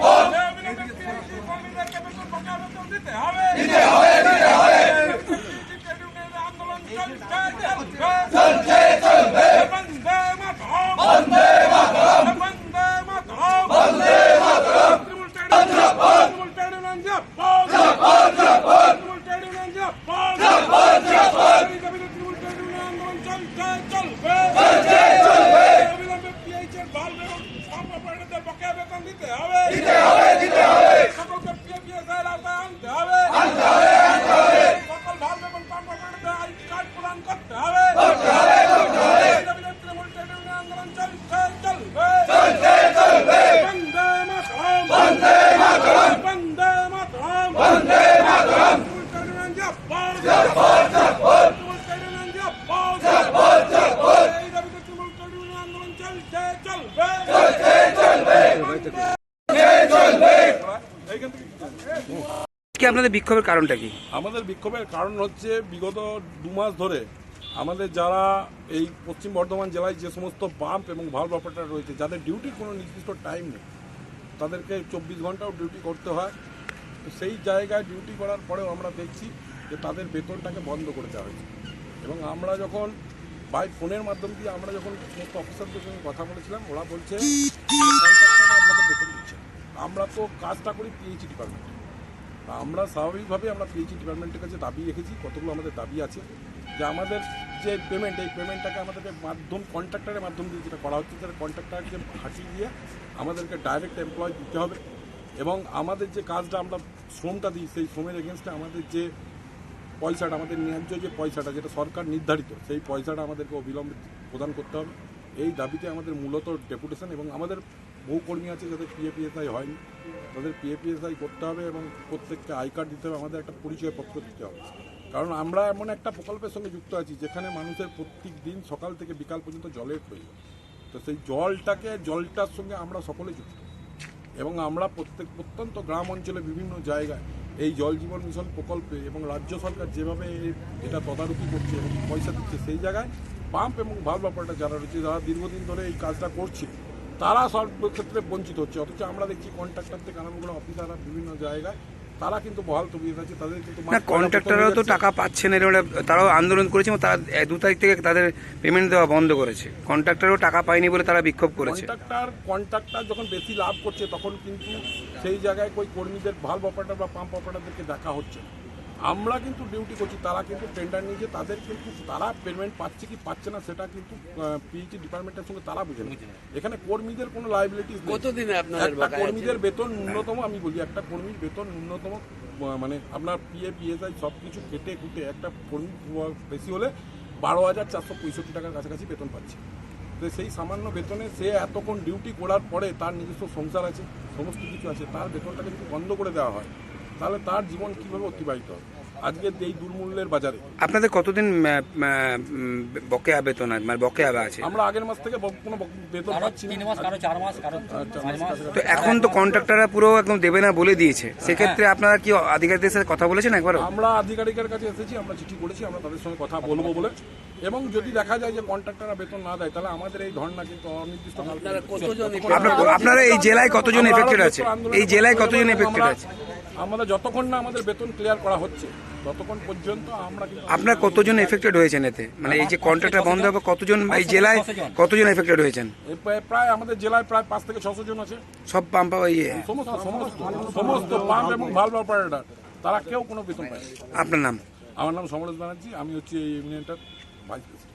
어. 包拯包拯 আজকে আপনাদের বিক্ষোভের কারণটা কি? আমাদের বিক্ষোভের কারণ হচ্ছে বিগত দু মাস ধরে আমাদের যারা এই পশ্চিম বর্ধমান জেলায় যে সমস্ত পাম্প এবং ভাল্ব অপারেটর রয়েছে, যাদের ডিউটির কোনো নির্দিষ্ট টাইম নেই, তাদেরকে চব্বিশ ঘন্টাও ডিউটি করতে হয়। সেই জায়গায় ডিউটি করার পরেও আমরা দেখছি যে তাদের বেতনটাকে বন্ধ করে দেওয়া হয়েছে। এবং আমরা যখন বাই ফোনের মাধ্যম দিয়ে আমরা যখন সমস্ত অফিসারদের সঙ্গে কথা বলেছিলাম, ওরা বলছে আপনাদের বেতন দিচ্ছে। আমরা তো কাজটা করি পিএইচি ডিপার্টমেন্টে আমরা স্বাভাবিকভাবে আমরা পিএইচি ডিপার্টমেন্টের কাছে দাবি রেখেছি, কতগুলো আমাদের দাবি আছে। যে আমাদের যে পেমেন্ট এই পেমেন্টটাকে আমাদেরকে মাধ্যম কন্ট্রাক্টারের মাধ্যম দিয়ে যেটা করা হচ্ছে সেটা কন্ট্রাক্টারকে হাঁটিয়ে দিয়ে আমাদেরকে ডাইরেক্ট এমপ্লয় দিতে হবে। এবং আমাদের যে কাজটা আমরা শ্রমটা দিই, সেই শ্রমের এগেনস্টে আমাদের যে পয়সাটা, আমাদের ন্যায্য যে পয়সাটা, যেটা সরকার নির্ধারিত, সেই পয়সাটা আমাদেরকে অবিলম্বে প্রদান করতে হবে। এই দাবিতে আমাদের মূলত ডেপুটেশন এবং আমাদের বহু কর্মী আছে যাদের পিএপিএসআই হয়নি। তাদের পিএপিএসআই করতে হবে এবং প্রত্যেককে আই কার্ড দিতে হবে। আমাদের একটা পরিচয় পত্র দিতে হবে। কারণ আমরা এমন একটা প্রকল্পের সঙ্গে যুক্ত আছি, যেখানে মানুষের প্রত্যেক দিন সকাল থেকে বিকাল পর্যন্ত জলের প্রয়োজন। তো সেই জলটাকে, জলটার সঙ্গে আমরা সকলে যুক্ত। এবং আমরা প্রত্যেক, প্রত্যন্ত গ্রাম অঞ্চলে বিভিন্ন জায়গায় এই জল জীবন মিশন প্রকল্পে এবং রাজ্য সরকার যেভাবে এটা তদারকি করছে এবং পয়সা দিচ্ছে, সেই জায়গায় পাম্প এবং ভাল্ব অপারেটর যারা রয়েছে, যারা দীর্ঘদিন ধরে এই কাজটা করছে তারা সব ক্ষেত্রে বঞ্চিত হচ্ছে। অথচ আমরা দেখছি কন্ট্রাক্টর থেকে আরম্ভ করে অফিসাররা বিভিন্ন জায়গায়। তারা কিন্তু বহাল তবিয়ত আছে তাদের কিন্তু না কন্ট্রাক্টররাও তো টাকা পাচ্ছে না একটা- তারাও আন্দোলন করেছে এবং তারা দু তারিখ থেকে তাদের পেমেন্ট দেওয়া বন্ধ করেছে। কন্ট্রাক্টরও টাকা পায়নি বলে তারা বিক্ষোভ করেছে। কন্ট্রাক্টর কন্ট্রাক্টর যখন বেশি লাভ করছে তখন কিন্তু সেই জায়গায় কই কর্মীদের ভাল্ব অপারেটর বা পাম্প অপারেটরদেরকে দেখা হচ্ছে না। আমরা কিন্তু ডিউটি করছি তারা কিন্তু টেন্ডার নিয়েছে তাদের কিন্তু তারা পেমেন্ট পাচ্ছে কি পাচ্ছে না সেটা কিন্তু পিএইচি ডিপার্টমেন্টের সঙ্গে তারা বুঝে না এখানে কর্মীদের কোনো লাইবিলিটিস কতদিনে আপনাদের কর্মীদের বেতন ন্যূনতম আমি বলি একটা কর্মীর বেতন ন্যূনতম মানে আপনার পিএ পিএসআই সব কিছু কেটে কুটে একটা কর্মী বেশি হলে বারো হাজার চারশো পঁয়ষট্টি টাকার কাছাকাছি বেতন পাচ্ছে। তো সেই সামান্য বেতনে সে এতক্ষণ ডিউটি করার পরে তার নিজস্ব সংসার আছে সমস্ত কিছু আছে তার বেতনটাকে যদি বন্ধ করে দেওয়া হয় তাহলে তার জীবন কীভাবে অতিবাহিত হবে? আজকে এই দুর্মূল্যের বাজারে। আপনাদের কতদিন বকেয়া বেতন আছে? মানে বকেয়া আছে? আমরা আগের মাস থেকে কোনো বেতন পাচ্ছি তিন মাস কারও চার মাস কারও আচ্ছা, তো এখন তো কন্ট্রাক্টররা পুরো একদম দেবে না বলে দিয়েছে। সেক্ষেত্রে আপনারা কি আধিকারিকদের সাথে কথা বলেছেন একবার আমরা আধিকারিকের কাছে এসেছি আমরা চিঠি করেছি আমরা তাদের সঙ্গে কথা বলব বলে। এবং যদি দেখা যায় যে কন্ট্রাক্টররা বেতন না দেয় তাহলে আমাদের এই ধর্ণা কিন্তু অনির্দিষ্ট আপনারা এই জেলায় কতজন এফেক্টেড আছে এই জেলায় কতজন এফেক্টেড আছে আমাদের যতক্ষণ না আমাদের বেতন ক্লিয়ার করা হচ্ছে ততক্ষণ পর্যন্ত আমরা আপনার কতজন এফেক্টেড হয়েছেন এতে? মানে এই যে কন্ট্রাক্টটা বন্ধ হবে কতজন এই জেলায় কতজন এফেক্টেড হয়েছেন? প্রায়- আমাদের জেলায় প্রায় পাঁচ থেকে ছশো জন আছে। সব পাম্পা ইয়ে? সমস্ত সমস্ত পাম্প এবং ভালভ অপারেটর তারা কেউ কোনো বেতন পায় আপনার নাম? আমার নাম সমরেশ ব্যানার্জি আমি হচ্ছি এই ইউনিয়নটার ভাইস প্রেসিডেন্ট